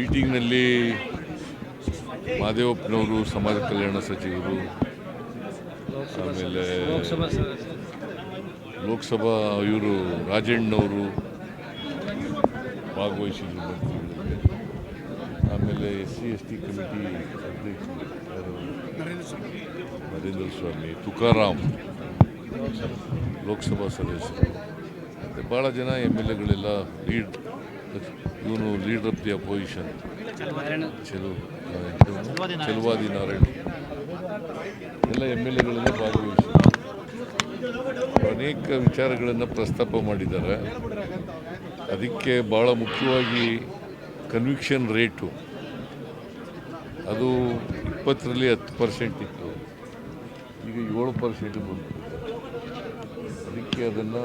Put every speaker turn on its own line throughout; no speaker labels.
ಮೀಟಿಂಗ್ನಲ್ಲಿ ಮಾದೇವಪ್ಪನವರು, ಸಮಾಜ ಕಲ್ಯಾಣ ಸಚಿವರು, ಆಮೇಲೆ ಲೋಕಸಭಾ ಇವರು ರಾಜಣ್ಣವರು ಭಾಗವಹಿಸಿದ್ರು ಮಂತ್ರಿಗಳಿಗೆ ಆಮೇಲೆ S C S T committee ಅಧ್ಯಕ್ಷರು ನರೇಂದ್ರ ಸ್ವಾಮಿ, ತುಕಾರಾಮ್ ಲೋಕಸಭಾ ಸದಸ್ಯರು. ಮತ್ತು ಭಾಳ ಜನ ಎಂ ಎಲ್ ಎಗಳೆಲ್ಲ ಲೀಡ್ ಇವನು ಲೀಡರ್ ಆಫ್ ದಿ ಅಪೋಸಿಷನ್ ಚೆಲು ಚೆಲುವಾದಿ ನಾರಾಯಣ ಎಲ್ಲ ಎಂ ಎಲ್ ಎಗಳೆಲ್ಲ ಭಾಗವಹಿಸಿ. ಅನೇಕ ವಿಚಾರಗಳನ್ನು ಪ್ರಸ್ತಾಪ ಮಾಡಿದ್ದಾರೆ. ಅದಕ್ಕೆ ಭಾಳ ಮುಖ್ಯವಾಗಿ ಕನ್ವಿಕ್ಷನ್ ರೇಟು ಅದು ಇಪ್ಪತ್ತರಲ್ಲಿ ಹತ್ತು ಪರ್ಸೆಂಟ್ ಇತ್ತು. ಈಗ ಏಳು ಪರ್ಸೆಂಟ್ ಬಂತು. ಅದಕ್ಕೆ ಅದನ್ನು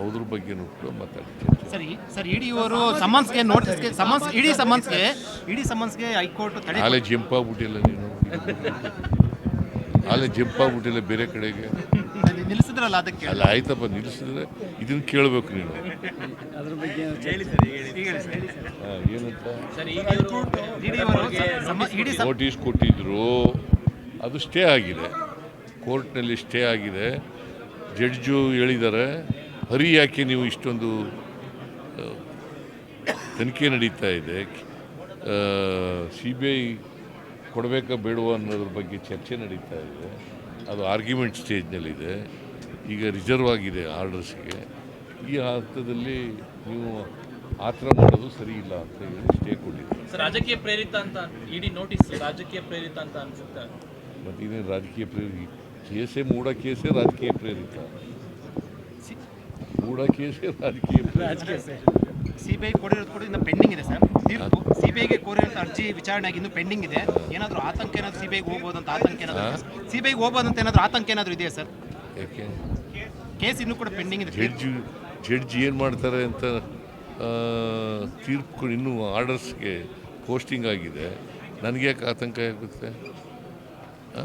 ಅದ್ರ ಬಗ್ಗೆನೂ ಕೂಡ ಮಾತಾಡ್ತೀವಿ
ಸರಿ ಸರ್ ಇಡಿ ಅವರು ಸಮನ್ಸ್ಗೆ ನೋಟಿಸ್ಗೆ ಸಮನ್ಸ್ ಇಡೀ ಸಮನ್ಸ್ಗೆ ಇಡೀ ಸಮನ್ಸ್ಗೆ ಹೈಕೋರ್ಟ್ ತಡೆ
ಆಲೆ ಜಂಪ್ ಆಗ್ಬಿಟ್ಟಿಲ್ಲ ನೀನು. ಆಲೆ ಜಂಪ್ ಬಿಟ್ಟಿಲ್ಲ ಬೇರೆ ಕಡೆಗೆ.
ನಿಲ್ಲಿಸಿದ್ರಲ್ಲ ಅದಕ್ಕೆ
ಅಲ್ಲ ಆಯ್ತಪ್ಪ ನಿಲ್ಲಿಸಿದ್ರೆ ಇದನ್ನು ಕೇಳಬೇಕು ನೀನು. ಹಾ, ಏನಂತ?
ಇಡಿ ಅವರು ಇಡಿ
ನೋಟಿಸ್ ಕೊಟ್ಟಿದ್ರು. ಅದು ಸ್ಟೇ ಆಗಿದೆ. ಕೋರ್ಟ್ನಲ್ಲಿ ಸ್ಟೇ ಆಗಿದೆ. ಜಡ್ಜು ಹೇಳಿದ್ದಾರೆ ಹರಿ ಯಾಕೆ ನೀವು ಇಷ್ಟೊಂದು ತನಿಖೆ ನಡೀತಾ ಇದೆ? ಸಿ ಬಿ ಐ ಕೊಡಬೇಕಾ ಬೇಡವಾ ಅನ್ನೋದ್ರ ಬಗ್ಗೆ ಚರ್ಚೆ ನಡೀತಾ ಇದೆ. ಅದು ಆರ್ಗ್ಯುಮೆಂಟ್ ಸ್ಟೇಜ್ನಲ್ಲಿದೆ ಈಗ ರಿಸರ್ವ್ ಆಗಿದೆ ಆರ್ಡರ್ಸ್ಗೆ ಈ ಹಂತದಲ್ಲಿ ನೀವು ಆತ್ರ ಥರ ಮಾಡೋದು ಸರಿ ಇಲ್ಲ ಅಂತ ಹೇಳಿ ಸ್ಟೇ ಕೊಟ್ಟಿದ್ದಾರೆ.
ಸರ್ ರಾಜಕೀಯ ಪ್ರೇರಿತ ಅಂತ ಇಡೀ ನೋಟಿಸ್ ರಾಜಕೀಯ ಪ್ರೇರಿತ ಅಂತ ಅನ್ಸುತ್ತೆ.
ಮತ್ತು ಇನ್ನೇನು ರಾಜಕೀಯ ಪ್ರೇರಿತ ಕೇಸೇ ಮೂಡ ಕೇಸೇ ರಾಜಕೀಯ ಪ್ರೇರಿತ. ಮೂಢ ಕೇಸೇ ರಾಜಕೀಯ
ಸಿಬಿಐ ಕೊಡಿರೋದು ಕೂಡ ಇನ್ನು ಪೆಂಡಿಂಗ್ ಇದೆ ಸರ್. ತೀರ್ಪು. ಸಿಬಿಐಗೆ ಕೋರಿರೋಂಥ ಅರ್ಜಿ ವಿಚಾರಣೆ ಇನ್ನೂ ಪೆಂಡಿಂಗ್ ಇದೆ. ಏನಾದರೂ ಆತಂಕ ಏನಾದರೂ ಸಿಬಿಐಗೆ ಹೋಗ್ಬೋದು ಅಂತ ಆತಂಕ ಏನಾದರೂ ಸಿಬಿಐಗೆ ಹೋಗ್ಬೋದು ಅಂತ ಏನಾದರೂ ಆತಂಕ ಏನಾದರೂ ಇದೆಯಾ ಸರ್? ಕೇಸ್ ಇನ್ನೂ ಕೂಡ ಪೆಂಡಿಂಗ್ ಇದೆ.
ಜಡ್ಜ್ ಜಡ್ಜ್ ಏನು ಮಾಡ್ತಾರೆ ಅಂತ ತೀರ್ಪು ಇನ್ನೂ ಆರ್ಡರ್ಸ್ಗೆ ಪೋಸ್ಟಿಂಗ್ ಆಗಿದೆ. ನನಗೆ ಯಾಕೆ ಆತಂಕ ಆಗುತ್ತೆ? ಆ?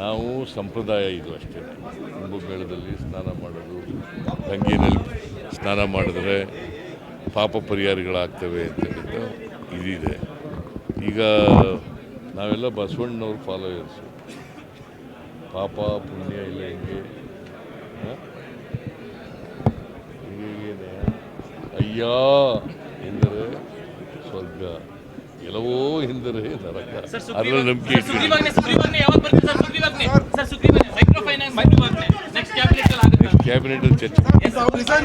ನಾವು ಸಂಪ್ರದಾಯ ಇದು ಅಷ್ಟೇ. ಕುಂಭಮೇಳದಲ್ಲಿ ಸ್ನಾನ ಮಾಡೋದು ತಂಗಿನಲ್ಲಿ ಸ್ನಾನ ಮಾಡಿದ್ರೆ ಪಾಪ ಪರಿಹಾರಗಳಾಗ್ತವೆ ಅಂತಕ್ಕಂಥ ಇದಿದೆ. ಈಗ ನಾವೆಲ್ಲ ಬಸವಣ್ಣವ್ರ ಫಾಲೋಯರ್ಸು ಪಾಪ, ಪುಣ್ಯ ಇಲ್ಲ ಹೆಂಗೆ? ಅಯ್ಯ ಎಂದರೆ ಸ್ವರ್ಗ. ಎಲ್ಲವೋ ಹಿಂದರೆ ನರಕ ಅದರ ನಂಬಿಕೆ ಕ್ಯಾಬಿನೆಟ್ ಚರ್ಚೆ